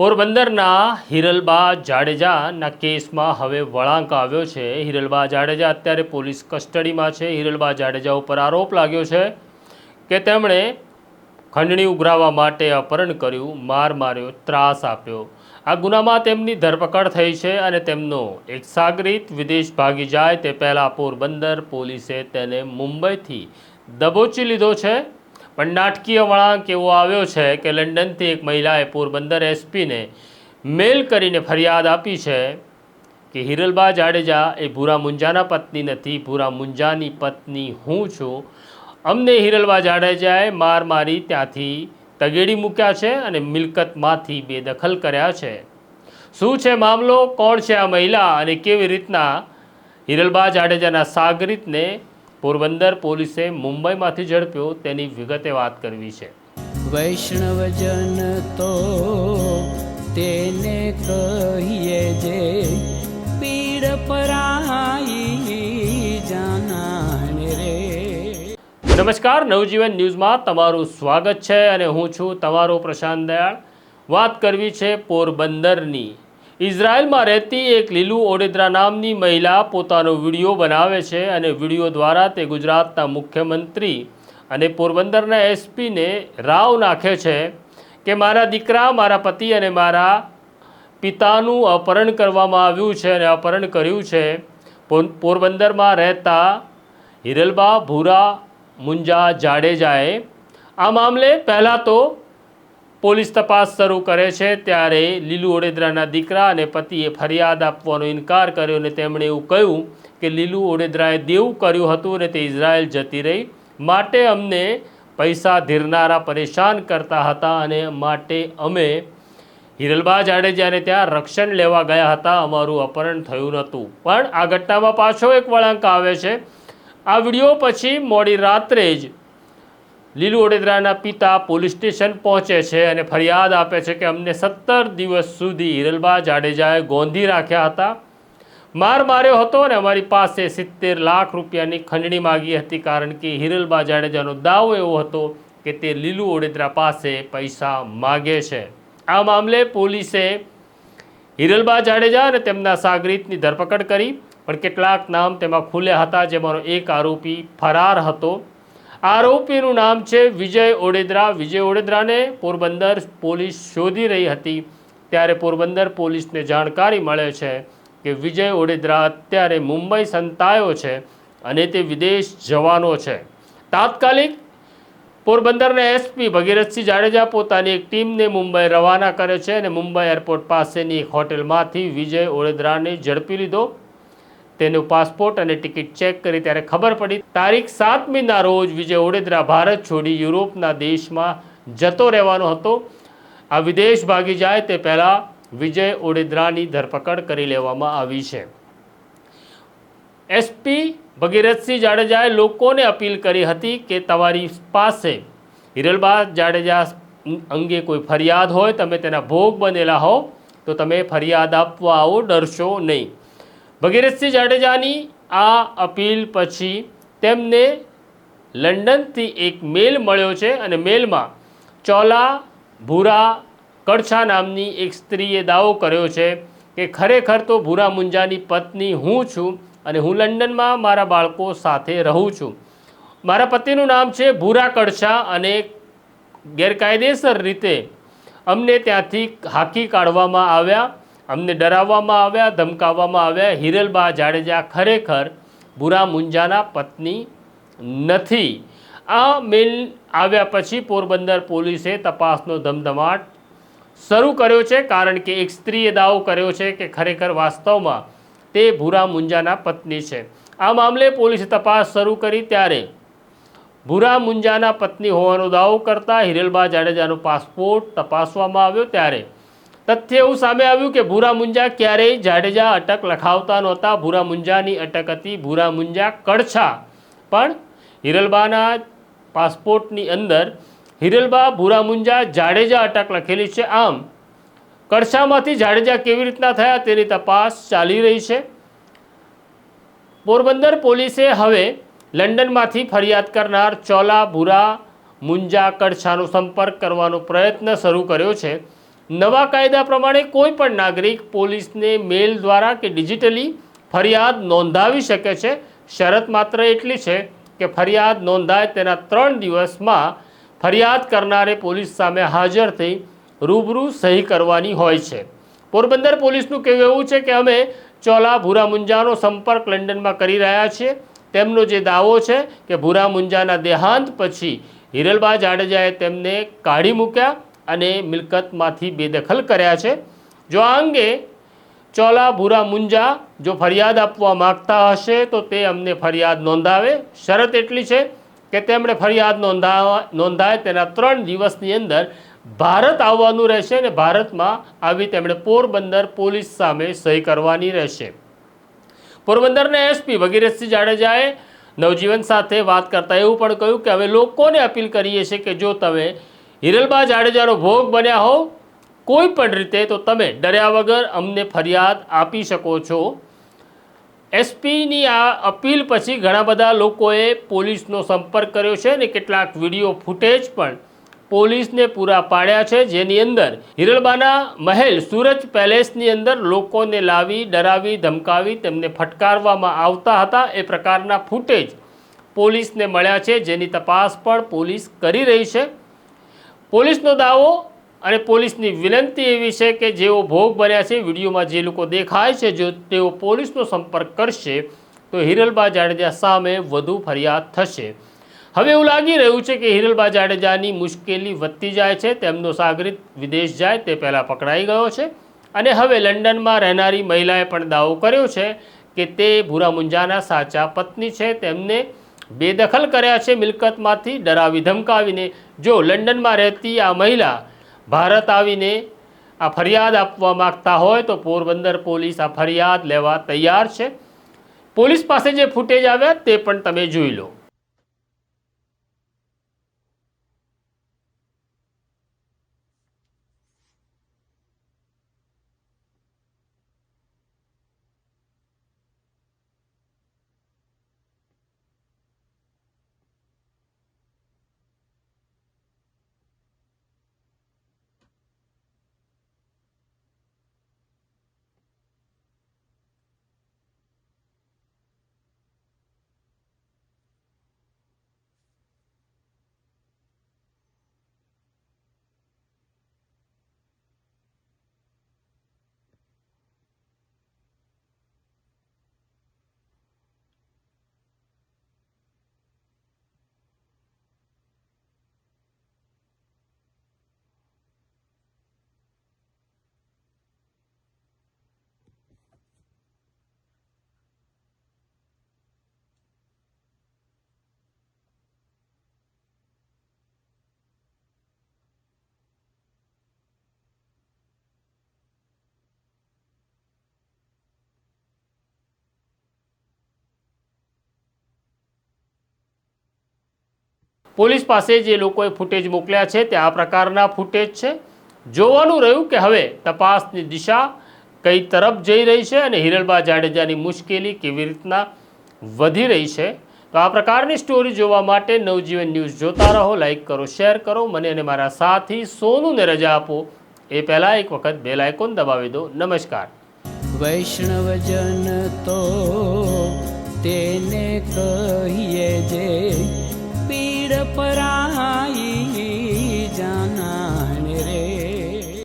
પોરબંદરના હિરલબા જાડેજાના કેસમાં હવે વળાંક આવ્યો છે. હિરલબા જાડેજા અત્યારે પોલીસ કસ્ટડીમાં છે. હિરલબા જાડેજા ઉપર આરોપ લાગ્યો છે કે તેમણે ખંડણી ઉઘરાવવા માટે અપહરણ કર્યું, માર માર્યો, ત્રાસ આપ્યો. આ ગુનામાં તેમની ધરપકડ થઈ છે અને તેમનો એક સાગરીત વિદેશ ભાગી જાય તે પહેલાં પોરબંદર પોલીસે તેને મુંબઈથી દબોચી લીધો છે. પણ નાટકીય વળાંક એવો આવ્યો છે કે લંડનથી એક મહિલાએ પોરબંદર એસપીને મેલ કરીને ફરિયાદ આપી છે કે હિરલબા જાડેજા એ ભૂરા મુંજાના પત્ની નથી. ભૂરા મુંજાની પત્ની હું છું. અમને હિરલબા જાડેજાએ માર મારી ત્યાંથી તગેડી મૂક્યા છે અને મિલકતમાંથી બેદખલ કર્યા છે. શું છે મામલો? કોણ છે આ મહિલા? અને કેવી રીતના હિરલબા જાડેજાના સાગરીતને પોરબંદર પોલીસે મુંબઈમાંથી ઝડપ્યો તેની વિગતે વાત કરવી છે. વૈષ્ણવજન તો તેને કહીએ જે પીડ પરાઈ જાનાને રે. નમસ્કાર નવજીવન ન્યૂઝમાં તમારું સ્વાગત છે અને હું છું તમારો પ્રશાંત દયાળ. વાત કરવી છે પોરબંદરની. ઇઝરાયલમાં રહેતી એક લીલુ ઓડેદરા નામની મહિલા પોતાનો વીડિયો બનાવે છે અને વીડિયો દ્વારા તે ગુજરાતના મુખ્યમંત્રી અને પોરબંદરના એસપીને રાવ નાખે છે કે મારા દીકરા, મારા પતિ અને મારા પિતાનું અપહરણ કરવામાં આવ્યું છે અને અપહરણ કર્યું છે. પોર- પોરબંદરમાં રહેતા હિરલબા ભૂરા મુંજા જાડેજાએ આ મામલે પહેલાં તો પોલીસ તપાસ શરૂ કરે છે ત્યારે લીલુ ઓડેદરાના દીકરા અને પતિએ ફરિયાદ આપવાનો ઇનકાર કર્યો અને તેમણે એવું કહ્યું કે લીલુ ઓડેદરાએ દેવું કર્યું હતું અને તે ઇઝરાયલ જતી રહી. માટે અમને પૈસા ધીરનારા પરેશાન કરતા હતા અને માટે અમે હિરલબા જાડેજાને ત્યાં રક્ષણ લેવા ગયા હતા. અમારું અપહરણ થયું નહોતું. પણ આ ઘટનામાં પાછો એક વળાંક આવે છે. આ વીડિયો પછી મોડી રાત્રે જ લીલુ ઓડેદરાના પિતા પોલીસ સ્ટેશન પહોંચે છે અને ફરિયાદ આપે છે કે અમને સત્તર દિવસ સુધી હિરલબા જાડેજાએ ગોંધી રાખ્યા હતા. માર માર્યો હતો અને અમારી પાસે સિત્તેર લાખ રૂપિયાની ખંડણી માગી હતી કારણ કે હિરલબા જાડેજાનો દાવો એવો હતો કે તે લીલુ ઓડેદરા પાસે પૈસા માગે છે. આ મામલે પોલીસે હિરલબા જાડેજા અને તેમના સાગરીતની ધરપકડ કરી, પણ કેટલાક નામ તેમાં ખુલ્યા હતા, જેમાંનો એક આરોપી ફરાર હતો. આરોપીનું નામ છે વિજય ઓડેદરા. વિજય ઓડેદરાને પોરબંદર પોલીસ શોધી રહી હતી. ત્યારે પોરબંદર પોલીસને જાણકારી મળે છે કે વિજય ઓડેદરા અત્યારે મુંબઈ સંતાયો છે અને તે વિદેશ જવાનો છે. તાત્કાલિક પોરબંદરના એસપી ભગીરથસિંહ જાડેજા પોતાની એક ટીમને મુંબઈ રવાના કરે છે અને મુંબઈ એરપોર્ટ પાસેની એક હોટેલમાંથી વિજય ઓડેદરાને ઝડપી લીધો. તેનો પાસપોર્ટ અને ટિકિટ ચેક કરી ત્યારે ખબર પડી. તારીખ સાતમીના રોજ વિજય ઓડેદરા ભારત છોડી યુરોપના દેશમાં જતો રહેવાનો હતો. આ વિદેશ ભાગી જાય તે પહેલાં વિજય ઓડેદરાની ધરપકડ કરી લેવામાં આવી છે. એસપી ભગીરથસિંહ જાડેજાએ લોકોને અપીલ કરી હતી કે તમારી પાસે હિરલબા જાડેજા અંગે કોઈ ફરિયાદ હોય, તમે તેના ભોગ બનેલા હો, તો તમે ફરિયાદ આપવા આવો, ડરશો નહીં. ભગીરથસિંહ જાડેજાની આ અપીલ પછી તેમને લંડનથી એક મેલ મળ્યો છે અને મેલમાં ચોલા ભૂરા કડછા નામની એક સ્ત્રીએ દાવો કર્યો છે કે ખરેખર તો ભૂરા મુંજાની પત્ની હું છું અને હું લંડનમાં મારા બાળકો સાથે રહું છું. મારા પતિનું નામ છે ભૂરા કડછા અને ગેરકાયદેસર રીતે અમને ત્યાંથી હાકી કાઢવામાં આવ્યા. અમને ડરાવવામાં આવ્યા, ધમકાવવામાં આવ્યા. હિરલબા જાડેજા ખરેખર ભૂરા મુંજાના પત્ની નથી. આ મેલ આવ્યા પછી પોરબંદર પોલીસે તપાસનો ધમધમાટ શરૂ કર્યો છે, કારણ કે એક સ્ત્રીએ દાવો કર્યો છે કે ખરેખર વાસ્તવમાં તે ભૂરા મુંજાના પત્ની છે. આ મામલે પોલીસે તપાસ શરૂ કરી ત્યારે ભૂરા મુંજાના પત્ની હોવાનો દાવો કરતા હિરલબા જાડેજાનો પાસપોર્ટ તપાસવામાં આવ્યો ત્યારે તથ્ય એવું સામે આવ્યું કે ભૂરા મુંજા ક્યારેય જાડેજા અટક લખાવતા નહોતા. ભૂરા મુંજાની અટક હતી, ભૂરા મુંજા કડછા. પણ હિરલબાના પાસપોર્ટની અંદર હિરલબા ભૂરા મુંજા જાડેજા અટક લખેલી છે. આમ, કડછામાંથી જાડેજા કેવી રીતના થયા તેની તપાસ ચાલી રહી છે. પોરબંદર પોલીસે હવે લંડનમાંથી ફરિયાદ કરનાર ચોલા ભૂરા મુંજા કડછાનો સંપર્ક કરવાનો પ્રયત્ન શરૂ કર્યો છે. નવા કાયદા પ્રમાણે કોઈ પણ નાગરિક પોલીસને મેલ દ્વારા કે ડિજિટલી ફરિયાદ નોંધાવી શકે છે. શરત માત્ર એટલી છે કે ફરિયાદ નોંધાય તેના ત્રણ દિવસમાં ફરિયાદ કરનારે પોલીસ સામે હાજર થઈ રૂબરૂ સહી કરવાની હોય છે. પોરબંદર પોલીસનું કહેવું એવું છે કે અમે ચોલા ભૂરા મુંજાનો સંપર્ક લંડનમાં કરી રહ્યા છીએ. તેમનો જે દાવો છે કે ભૂરા મુંજાના દેહાંત પછી હિરલબા જાડેજાએ તેમને કાઢી મૂક્યા. અને મિલકતમાંથી બેદખલ કર્યા છે. જો આ અંગે ચોલા ભૂરા મુંજા જો ફરિયાદ આપવા માગતા હશે તો તે અમને ફરિયાદ નોંધાવે. શરત એટલી છે કે તેમણે ફરિયાદ નોંધાવા નોંધાય તેના ત્રણ દિવસની અંદર ભારત આવવાનું રહેશે અને ભારતમાં આવી તેમણે પોરબંદર પોલીસ સામે સહી કરવાની રહેશે. પોરબંદરના એસપી ભગીરથસિંહ જાડેજાએ નવજીવન સાથે વાત કરતા એવું પણ કહ્યું કે હવે લોકોને અપીલ કરીએ છીએ કે જો તમે હિરલબા જાડેજાનો ભોગ બન્યા હોવ કોઈ પણ રીતે તો તમે ડર્યા વગર અમને ફરિયાદ આપી શકો છો. એસપીની આ અપીલ પછી ઘણા બધા લોકોએ પોલીસનો સંપર્ક કર્યો છે અને કેટલાક વીડિયો ફૂટેજ પણ પોલીસને પૂરા પાડ્યા છે, જેની અંદર હિરલબાના મહેલ સુરજ પેલેસની અંદર લોકોને લાવી, ડરાવી, ધમકાવી, તેમને ફટકારવામાં આવતા હતા. એ પ્રકારના ફૂટેજ પોલીસને મળ્યા છે, જેની તપાસ પણ પોલીસ કરી રહી છે. પોલીસનો દાવો અને પોલીસની વિનંતી એવી છે કે જેઓ ભોગ બન્યા છે, વિડીયોમાં જે લોકો દેખાય છે, જો તેઓ પોલીસનો સંપર્ક કરશે, તો હિરલબા જાડેજા સામે વધુ ફરિયાદ થશે. હવે એવું લાગી રહ્યું છે કે હિરલબા જાડેજાની મુશ્કેલી વધતી જાય છે, તેમનો સાગરિત વિદેશ જાય તે પહેલાં પકડાઈ ગયો છે. અને હવે લંડનમાં રહેનારી મહિલાએ પણ દાવો કર્યો છે કે તે ભૂરા મુંજાના સાચા પત્ની છે, તેમને બેદખલ કર્યા છે મિલકતમાંથી, ડરાવી ધમકાવીને. જો લંડનમાં રહેતી આ મહિલા ભારત આવીને આ ફરિયાદ આપવા માંગતા હોય તો પોરબંદર પોલીસ આ ફરિયાદ લેવા તૈયાર છે. પોલીસ પાસે જે ફૂટેજ આવ્યા તે પણ તમે જોઈ લો. પોલીસ પાસે જે લોકોએ ફૂટેજ મોકલ્યા છે તે આ પ્રકારના ફૂટેજ છે. જોવાનું રહ્યું કે હવે તપાસની દિશા કઈ તરફ જઈ રહી છે અને હિરલબા જાડેજાની મુશ્કેલી કેવી રીતના વધી રહી છે. તો આ પ્રકારની સ્ટોરી જોવા માટે નવજીવન ન્યૂઝ જોતા રહો લાઇક કરો, શેર કરો, મને અને મારા સાથી સોનુને રજા આપો. એ પહેલાં એક વખત બેલ આઇકોન દબાવી દો. નમસ્કાર. વૈષ્ણવજન તો તેને કહીએ જે પીડ પરાઈ